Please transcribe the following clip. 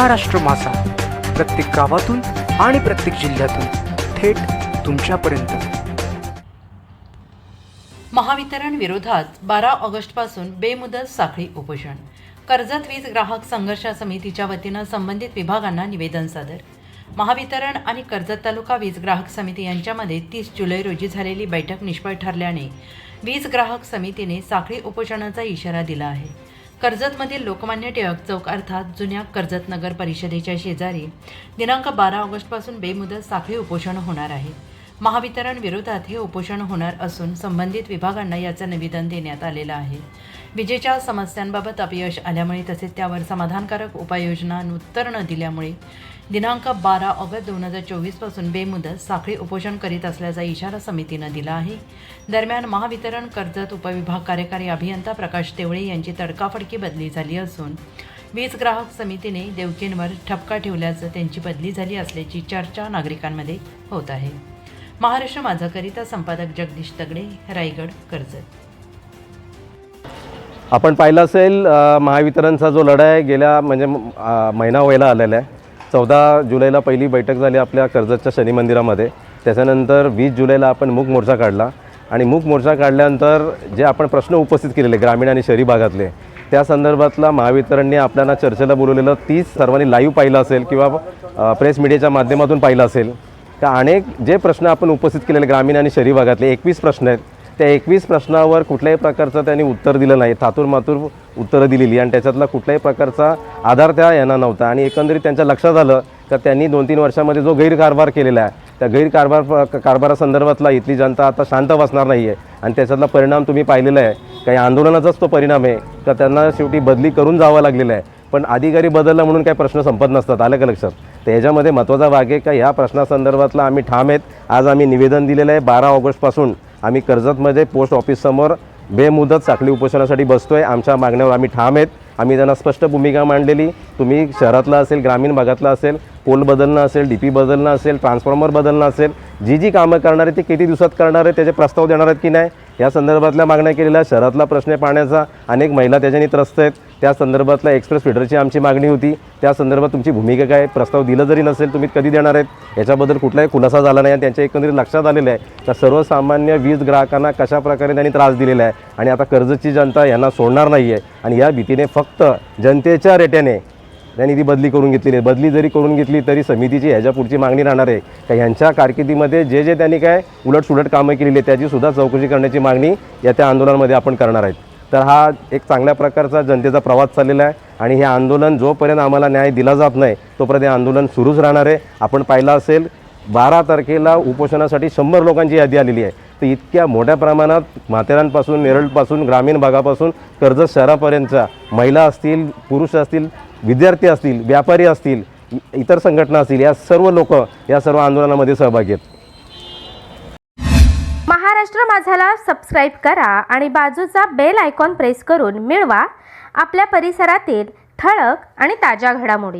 महाराष्ट्र मासा. प्रत्येक गावातून आणि प्रत्येक जिल्ह्यातून थेट तुमच्यापर्यंत. महावितरण विरोधात बारा ऑगस्टपासून बेमुदत साखळी उपोषण. कर्जत वीज ग्राहक संघर्ष समितीच्या वतीनं संबंधित विभागांना निवेदन सादर. महावितरण आणि कर्जत तालुका वीज ग्राहक समिती यांच्यामध्ये तीस जुलै रोजी झालेली बैठक निष्फळ ठरल्याने वीज ग्राहक समितीने साखळी उपोषणाचा इशारा दिला आहे. कर्जतमधील लोकमान्य टिळक चौक अर्थात जुन्या कर्जत नगर परिषदेच्या शेजारी दिनांक बारा ऑगस्टपासून बेमुदत साखळी उपोषण होणार आहे. महावितरण विरोधात हे उपोषण होणार असून संबंधित विभागांना याचं निवेदन देण्यात आलेलं आहे. विजेच्या समस्यांबाबत अपयश आल्यामुळे तसेच त्यावर समाधानकारक उपाययोजना उत्तर न दिल्यामुळे दिनांक बारा ऑगस्ट दोन हजार चोवीसपासून बेमुदत साखळी उपोषण करीत असल्याचा इशारा समितीनं दिला आहे. दरम्यान महावितरण कर्जत उपविभाग कार्यकारी अभियंता प्रकाश तेवळे यांची तडकाफडकी बदली झाली असून वीज ग्राहक समितीने देवकींवर ठपका ठेवल्याचं त्यांची बदली झाली असल्याची चर्चा नागरिकांमध्ये होत आहे. महाराष्ट्र माझाकरिता संपादक जगदीश तगडे रायगड कर्जत. आपण पाहिलं असेल महावितरणचा जो लढा आहे गेल्या म्हणजे महिना व्हायला आलेला आहे. चौदा जुलैला पहिली बैठक झाली आपल्या कर्जतच्या शनी मंदिरामध्ये. त्याच्यानंतर वीस जुलैला आपण मूक मोर्चा काढला. आणि मूक मोर्चा काढल्यानंतर जे आपण प्रश्न उपस्थित केलेले ग्रामीण आणि शहरी भागातले त्या संदर्भातला महावितरणने आपल्याला चर्चेला बोलवलेलं तीच सर्वांनी लाईव्ह पाहिलं असेल किंवा प्रेस मीडियाच्या माध्यमातून पाहिलं असेल. का अनेक जे प्रश्न आपण उपस्थित केलेले ग्रामीण आणि शहरी भागातले एकवीस प्रश्न आहेत. त्या एकवीस प्रश्नावर कुठल्याही प्रकारचं त्यांनी उत्तर दिलं नाही. थातूर मातूर उत्तरं दिलेली आणि त्याच्यातला कुठल्याही प्रकारचा आधार त्या यांना नव्हता. आणि एकंदरीत त्यांच्या लक्षात आलं तर त्यांनी दोन तीन वर्षामध्ये जो गैरकारभार केलेला आहे त्या गैरकारभार कारभारासंदर्भातला इथली जनता आता शांत बसणार नाही आहे आणि त्याच्यातला परिणाम तुम्ही पाहिलेला आहे. काही आंदोलनाचाच तो परिणाम आहे का त्यांना शेवटी बदली करून जावं लागलेलं आहे. पण अधिकारी बदलला म्हणून काही प्रश्न संपत नसतात. आलं का लक्षात? तर ह्याच्यामध्ये महत्त्वाचा भाग आहे का ह्या प्रश्नासंदर्भातला आम्ही ठाम आहेत. आज आम्ही निवेदन दिलेलं आहे बारा ऑगस्टपासून. आम्ही कर्जतमध्ये पोस्ट ऑफिससमोर बेमुदत साखळी उपोषणासाठी बसतो आहे आमच्या मागण्यावर आम्ही ठाम आहेत. आम्ही त्यांना स्पष्ट भूमिका मांडलेली. तुम्ही शहरातला असेल ग्रामीण भागातला असेल पोल बदलणं असेल डी पी बदलणं असेल ट्रान्सफॉर्मर बदलणं असेल जी जी कामं करणार आहे ती किती दिवसात करणार आहे त्याचे प्रस्ताव देणार आहेत की नाही या संदर्भातल्या मागण्या केलेल्या शहरातला प्रश्न पाहण्याचा पाण्याचा. अनेक महिला त्याच्याने त्रस्त आहेत. त्या संदर्भातल्या एक्सप्रेस फिडरची आमची मागणी होती. त्या संदर्भात तुमची भूमिका काय? प्रस्ताव दिलं जरी नसेल तुम्ही कधी देणार आहेत? याच्याबद्दल कुठलाही खुलासा झाला नाही आणि त्यांच्या एकंदरीत लक्षात आलेलं आहे. का सर्वसामान्य वीज ग्राहकांना कशाप्रकारे त्यांनी त्रास दिलेला आहे? आणि आता कर्जची जनता यांना सोडणार नाही आहे आणि या भीतीने फक्त जनतेच्या रेट्याने त्यांनी ती बदली करून घेतलेली आहे. बदली जरी करून घेतली तरी समितीची ह्याच्या पुढची मागणी राहणार आहे. का ह्यांच्या कारकिर्दीमध्ये जे जे त्यांनी काय उलटसुलट कामं केलेली आहे त्याची सुद्धा चौकशी करण्याची मागणी या त्या आंदोलनामध्ये आपण करणार आहेत. तर हा एक चांगल्या प्रकारचा जनतेचा प्रवास चाललेला आहे आणि हे आंदोलन जोपर्यंत आम्हाला न्याय दिला जात नाही तोपर्यंत हे आंदोलन सुरूच राहणार आहे. आपण पाहिलं असेल बारा तारखेला उपोषणासाठी शंभर लोकांची यादी आलेली आहे. तर इतक्या मोठ्या प्रमाणात म्हातेरांपासून नेरळपासून ग्रामीण भागापासून कर्जत शहरापर्यंतच्या महिला असतील पुरुष असतील विद्यार्थी असतील व्यापारी असतील इतर संघटना असतील या सर्व लोक या सर्व आंदोलनामध्ये सहभागी आहेत. महाराष्ट्र माझाला सबस्क्राईब करा आणि बाजूचा बेल आयकॉन प्रेस करून मिळवा. आपल्या परिसरातील ठळक आणि ताज्या घडामोडी.